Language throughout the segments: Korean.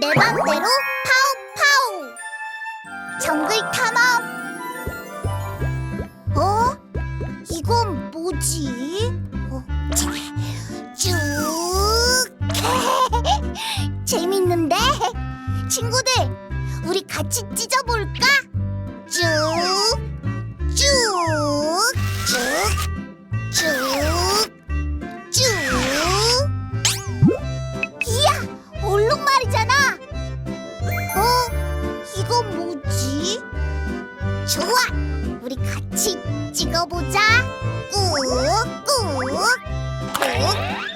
내 맘대로 파우파우 정글 탐험 어? 이건 뭐지? 어, 자, 쭉 재밌는데? 친구들 우리 같이 찢어볼까? 쭉 쭉, 우리 같이 찍어보자. 꾹, 꾹, 꾹,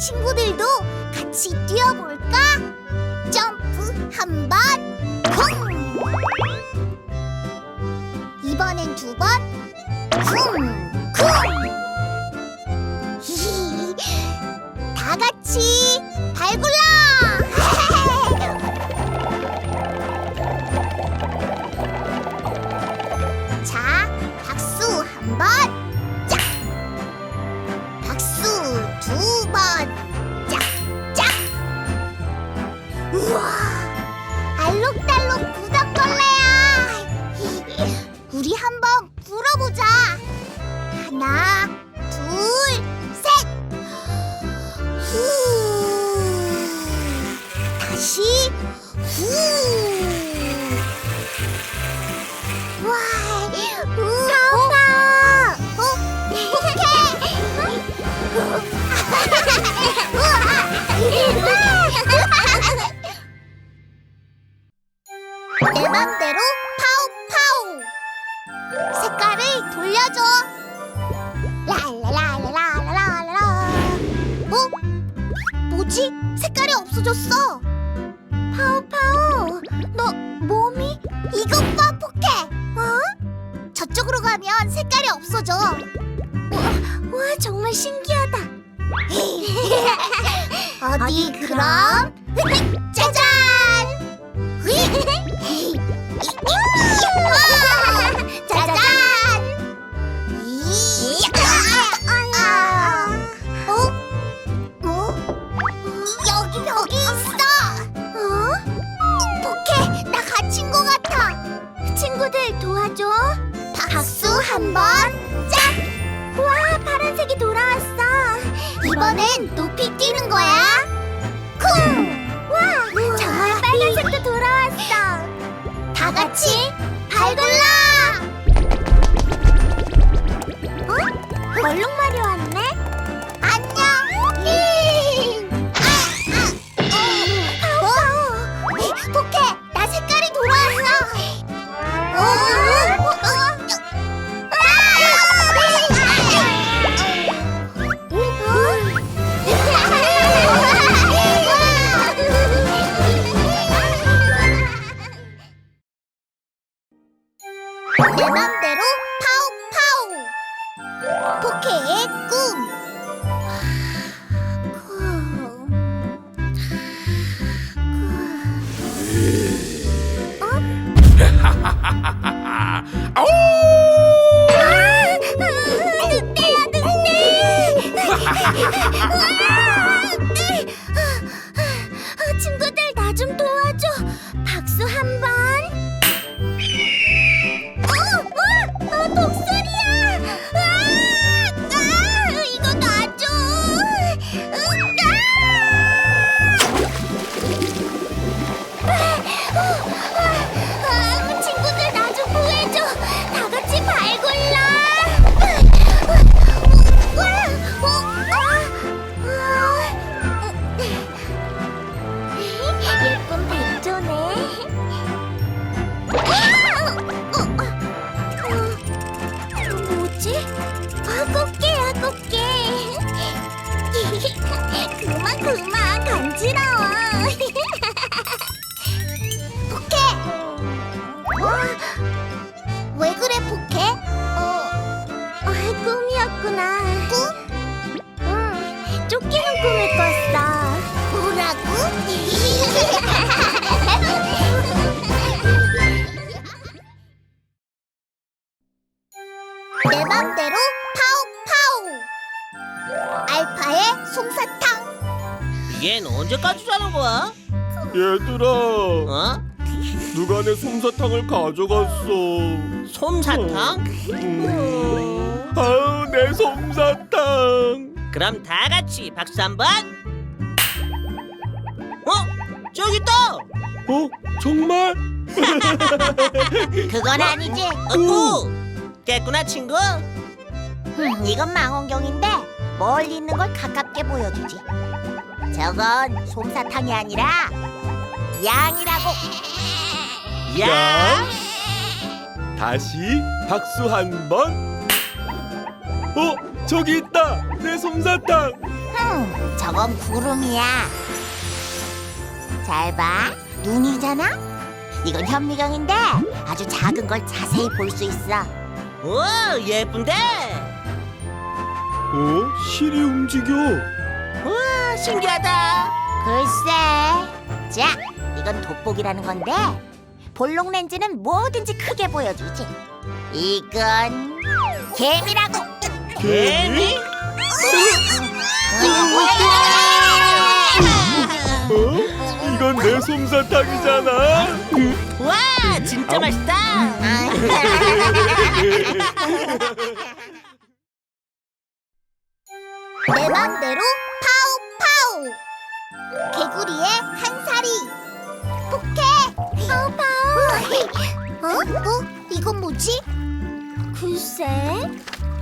친구들도 같이 뛰어볼까? 점프 한 번, 쿵. 이번엔 두 번, 쿵, 쿵. 다 같이 발굴라! 후. 없어져 와, 와 정말 신기하다 어디 그럼 짜잔 와, 짜잔 어? 어? 여기 여기 있어. 어? 포켓 나 갇힌 것 같아. 친구들 도와줘. 박수 한 번. 이번엔 높이 뛰는 거야. 쿵. 와 정말 빨간색도 돌아왔어. 다 같이 발굴라. 내 솜사탕을 가져갔어? 솜사탕? 음. 아우, 내 솜사탕. 그럼 다 같이 박수 한번. 어? 저기 있다. 어, 정말? 그건 아니지. 어구. 깼구나 친구. 음, 이건 망원경인데 멀리 있는 걸 가깝게 보여주지. 저건 솜사탕이 아니라 양이라고. 야. 다시 박수 한 번. 어, 저기 있다. 내 솜사탕. 흠, 저건 구름이야. 잘 봐, 눈이잖아. 이건 현미경인데 아주 작은 걸 자세히 볼 수 있어. 우와 예쁜데. 어, 실이 움직여. 우와 신기하다. 글쎄, 자, 이건 돋보기라는 건데 볼록 렌즈는 뭐든지 크게 보여주지. 이건 개미라고. 개미? 어? 이건 내 솜사탕이잖아. 와 진짜 맛있다. 내 맘대로 파우 파우 개구리의 한 사리 어? 어? 이건 뭐지? 글쎄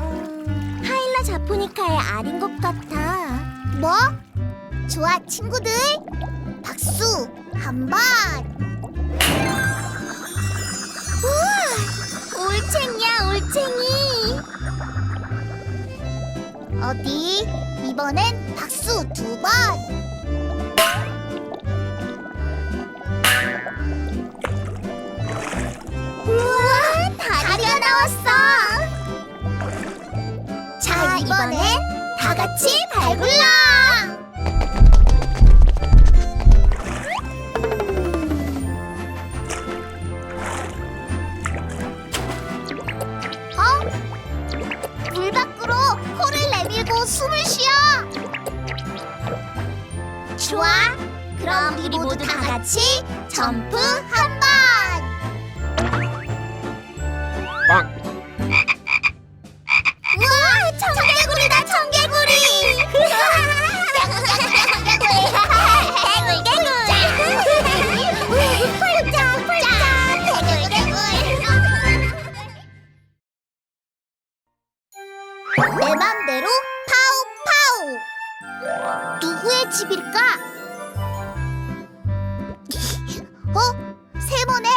음, 하일라 자포니카의 알인 것 같아 뭐? 좋아 친구들 박수 한번 우와 올챙이야 올챙이 어디? 이번엔 박수 두 번. 같이 발굴라. 어? 세모네?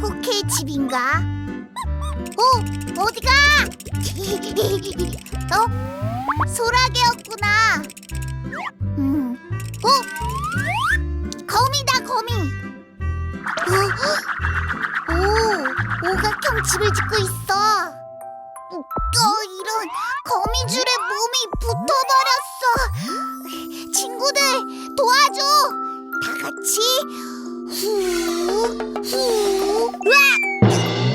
포케의 집인가? 어? 어디가? 어? 소라게였구나 음. 어? 거미다 거미 어? 오, 오각형 집을 짓고 있어 어, 이런 거미줄에 몸이 붙어버렸어. 친구들 도와줘. 다 같이 후, 후, 으악!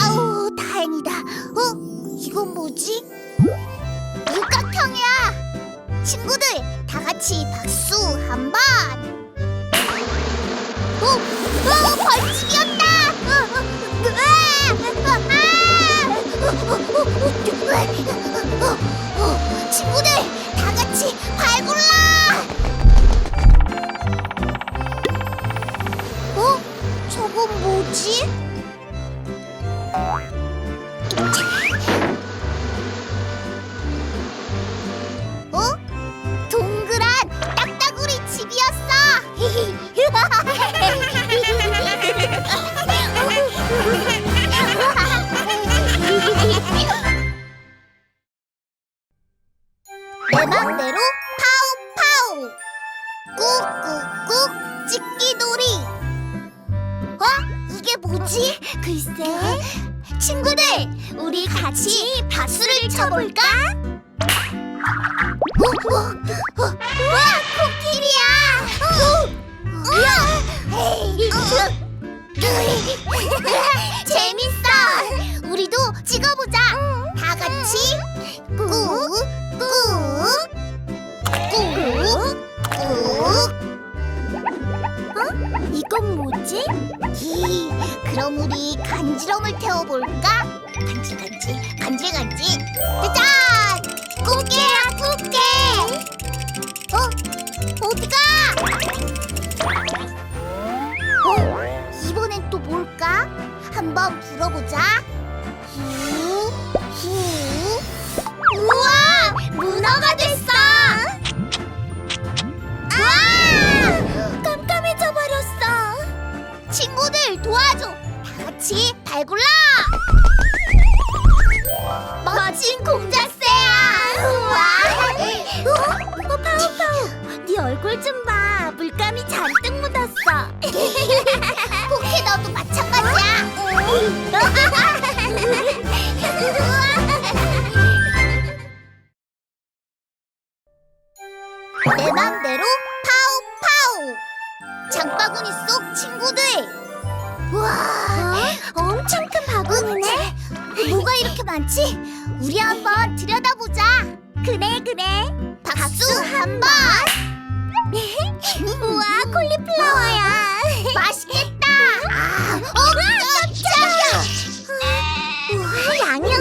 아우, 다행이다. 어? 이건 뭐지? 육각형이야. 친구들, 다 같이 박수 한 번. 어, 어, 벌칙이었다. 어, 어, 으아! 아! 어, 어, 어, 어, 친구들, 다 같이 발굴라. 뭐지? 어? 동그란 딱따구리 집이었어. 내 맘대로 파우파우 꾹꾹꾹 찍기놀이 어? 이게 뭐지? 글쎄 친구들 우리 같이 박수를 쳐볼까? 어? 어? 어? 와 코끼리야 어? 우와 재밌어 우리도 찍어보자 다 같이 꾹꾹 이건 뭐지? 히, 그럼 우리 간지럼을 태워볼까? 간질 간질, 간질 간질. 짜잔! 꽃게야, 내 맘대로 파우파우. 장바구니 속 친구들. 와 엄청 큰 바구니네. 뭐가 이렇게 많지? 우리 한번 들여다보자. 그래 그래. 박수 한번. 우와 콜리플라워야. 맛있겠다. 아, 어 깜짝이야. 우와 양이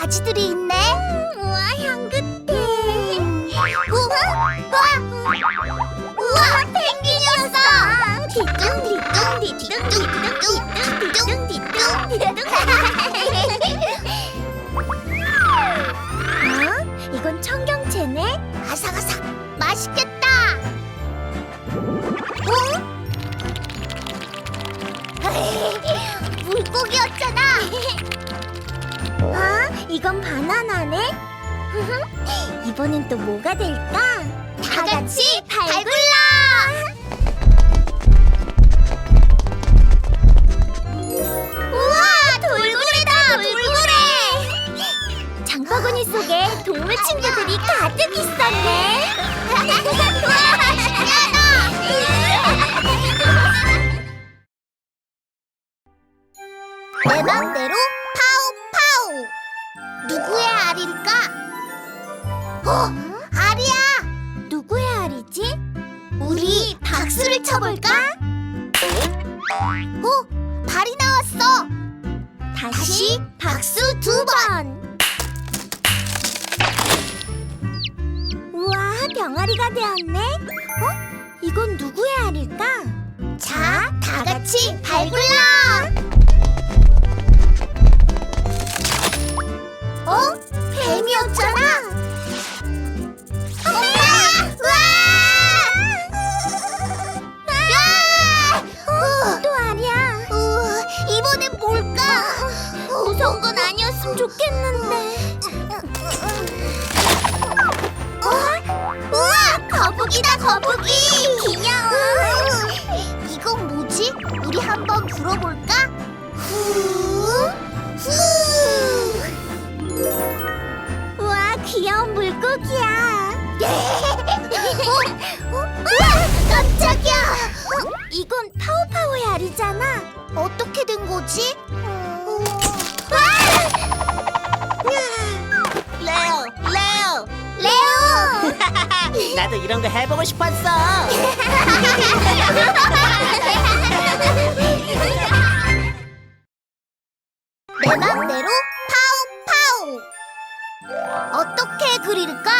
가지들이 있네? 이건 바나나네. 이번엔 또 뭐가 될까? 나도 이런 거 해보고 싶었어. 내 맘대로 파우 파우 어떻게 그릴까?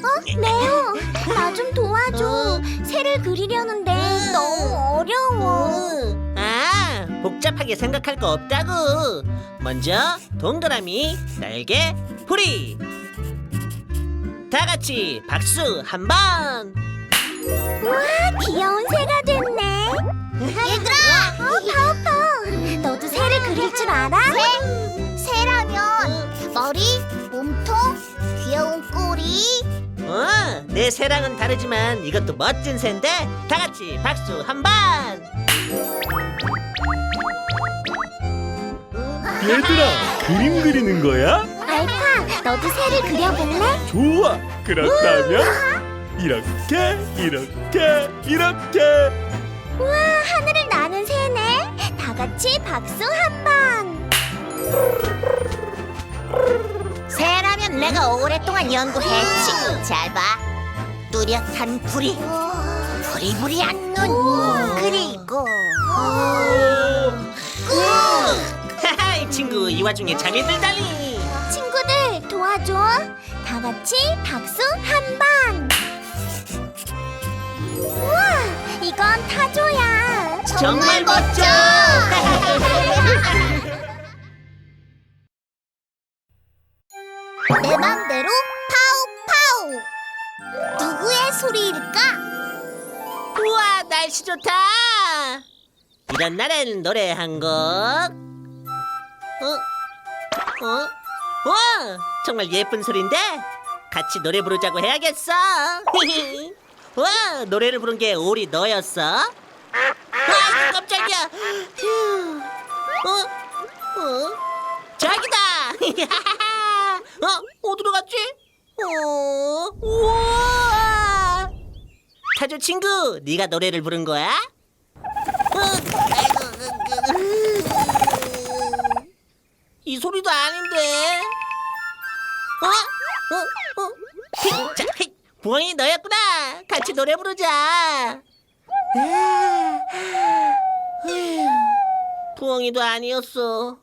어? 레오 나 좀 도와줘 새를 그리려는데 너무 어려워 아, 복잡하게 생각할 거 없다고. 먼저 동그라미, 날개, 뿌리. 다 같이 박수 한 번. 우와 귀여운 새가 됐네 얘들아 어, 파우 파우 너도 새를 그릴 줄 알아? 새? 새라면 머리, 몸통, 귀여운 꼬리 어, 내 새랑은 다르지만 이것도 멋진 새인데 다 같이 박수 한 번. 얘들아, 그림 그리는 거야? 알파 너도 새를 그려볼래? 좋아. 그렇다면 이렇게, 이렇게, 이렇게. 우와 하늘을 나는 새네 다 같이 박수 한번 새라면 내가 오랫동안 연구했지. 잘 봐. 뚜렷한 부리, 부리부리한 눈, 그리고 하하, 이 친구 이 와중에 잠이 들다니. 도와줘 다 같이 박수 한번 우와 이건 타조야 정말 멋져. 내 맘대로 파우 파우 누구의 소리일까? 우와, 날씨 좋다. 이런 날엔 노래 한 곡. 어? 어? 와, 정말 예쁜 소린데 같이 노래 부르자고 해야겠어. 와, 노래를 부른 게 오리 너였어? 아, 깜짝이야. 휴. 어? 어? 저기다. 어? 어디로 갔지? 어? 우와. 타조 친구, 네가 노래를 부른 거야? 어, 이 소리도 아닌데. 어? 어? 어? 히, 자, 히, 부엉이 너였구나. 같이 노래 부르자. 부엉이도 아니었어.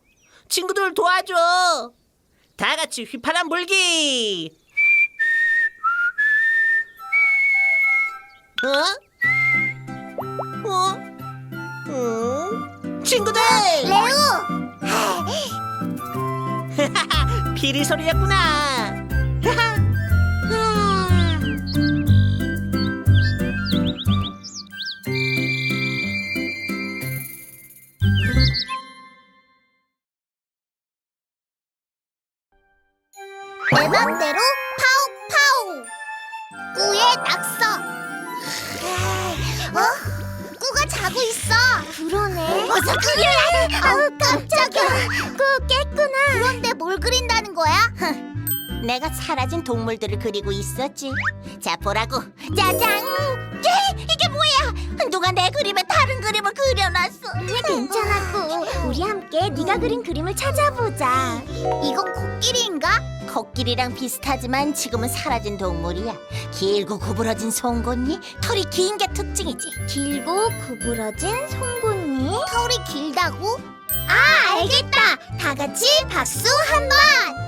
친구들 도와줘. 다 같이 휘파람 불기. 어? 어? 음? 친구들! 레오 피리 소리였구나. 사라진 동물들을 그리고 있었지. 자 보라고. 짜잔 예, 이게 뭐야 누가 내 그림에 다른 그림을 그려놨어. 괜찮아 꾸 우리 함께 네가 그린 그림을 찾아보자 이건 코끼리인가? 코끼리랑 비슷하지만 지금은 사라진 동물이야. 길고 구부러진 송곳니, 털이 긴 게 특징이지. 길고 구부러진 송곳니 털이 길다고? 아 알겠다 다 같이 박수 한 번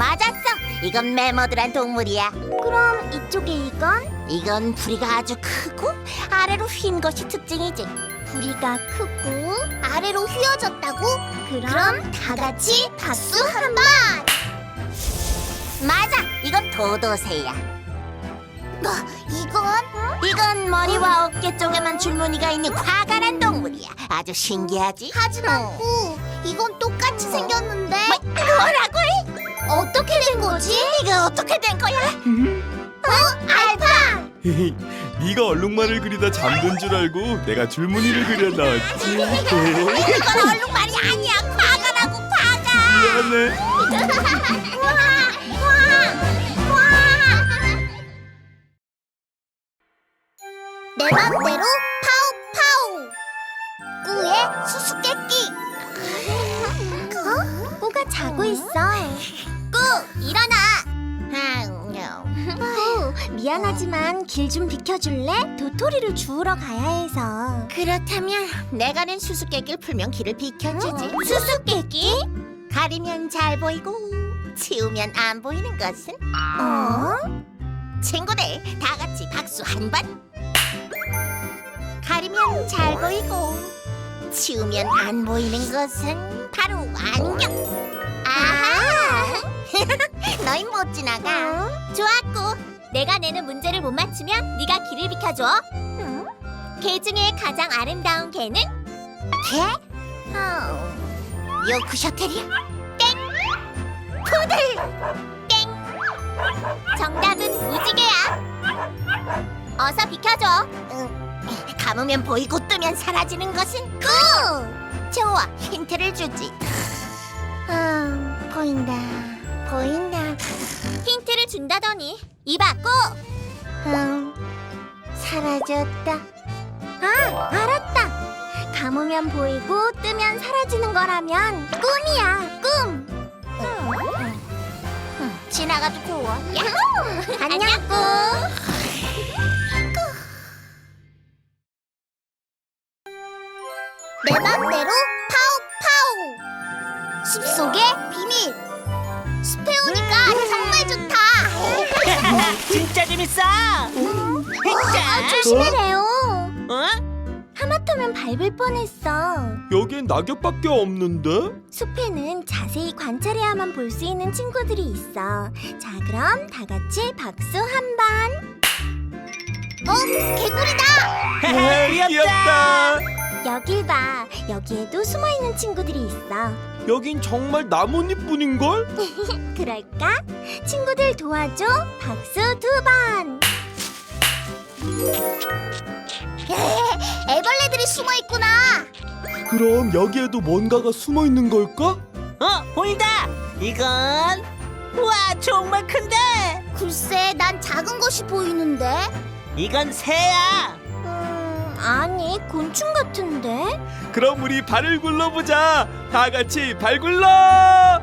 맞았어. 이건 메머드란 동물이야. 그럼 이쪽에 이건 이건 부리가 아주 크고 아래로 휜 것이 특징이지. 부리가 크고 아래로 휘어졌다고? 그럼 다 같이 박수 한 번 맞아. 이건 도도새야. 뭐 이건 이건 머리와 어깨 쪽에만 줄무늬가 있는 과감한 동물이야. 아주 신기하지? 하지만 꾸 이건 똑같이 생겼는데 뭐라고? 어떻게 된 거지? 이거 어떻게 된 거야? 어? 알파 네가 얼룩말을 그리다 잠든 줄 알고 내가 줄무늬를 그려놨지. 이건 얼룩말이 아니야. 과감하고 과감. 미안해. 내내 맘대로 파오파오 꾸의 수수께끼 어? 꾸가 자고 있어 꾸 일어나 꾸 미안하지만 길 좀 비켜줄래? 도토리를 주우러 가야 해서 그렇다면 내가 낸 수수께끼를 풀면 길을 비켜주지. 수수께끼? 가리면 잘 보이고 치우면 안 보이는 것은 어? 친구들 다 같이 박수 한 번. 가리면 잘 보이고 치우면 안 보이는 것은 바로 안경. 아하. 너희 못 지나가. 좋았고 내가 내는 문제를 못 맞추면 네가 길을 비켜줘 개 중에 가장 아름다운 개는? 개? 어. 요크셔테리아. 정답은 무지개야 어서 비켜줘 응. 감으면 보이고 뜨면 사라지는 것은 꾸. 좋아, 힌트를 주지. 아, 보인다, 보인다. 힌트를 준다더니 이봐 꾸 응, 사라졌다. 아, 알았다. 감으면 보이고 뜨면 사라지는 거라면 꿈이야, 꿈. 지나가도 좋아. 야호! 안녕, 꿈. 내 맘대로 파오파오. 숲속의 비밀. 숲에 오니까 정말 좋다. 진짜 재밌어. 진짜. 조심해, 레오. 어? 하마터면 밟을 뻔했어. 여긴 낙엽밖에 없는데? 숲에는 자세히 관찰해야만 볼 수 있는 친구들이 있어. 자, 그럼 다 같이 박수 한 번. 어, 개구리다. 귀엽다. 여길 봐. 여기에도 숨어 있는 친구들이 있어. 여긴 정말 나뭇잎뿐인걸? 그럴까? 친구들 도와줘. 박수 두 번. 애벌레들이 숨어 있구나. 그럼 여기에도 뭔가가 숨어 있는 걸까? 어 보인다. 이건 와 정말 큰데. 글쎄, 난 작은 것이 보이는데. 이건 새야. 음, 아니, 곤충 같은데. 그럼 우리 발을 굴러보자. 다 같이 발 굴러.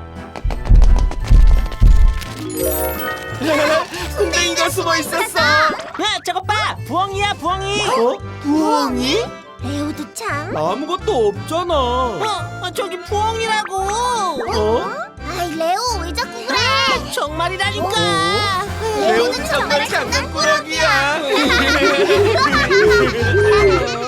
뚱땡이가 숨어 있었어. 야 저것 봐. 부엉이야 부엉이. 어? 부엉이? 레오도 참. 아무것도 없잖아. 어, 어 저기 부엉이라고. 어? 아이, 레오, 왜 자꾸 그래? 정말이라니까. 아, 배우는 정말 장난꾸러기야.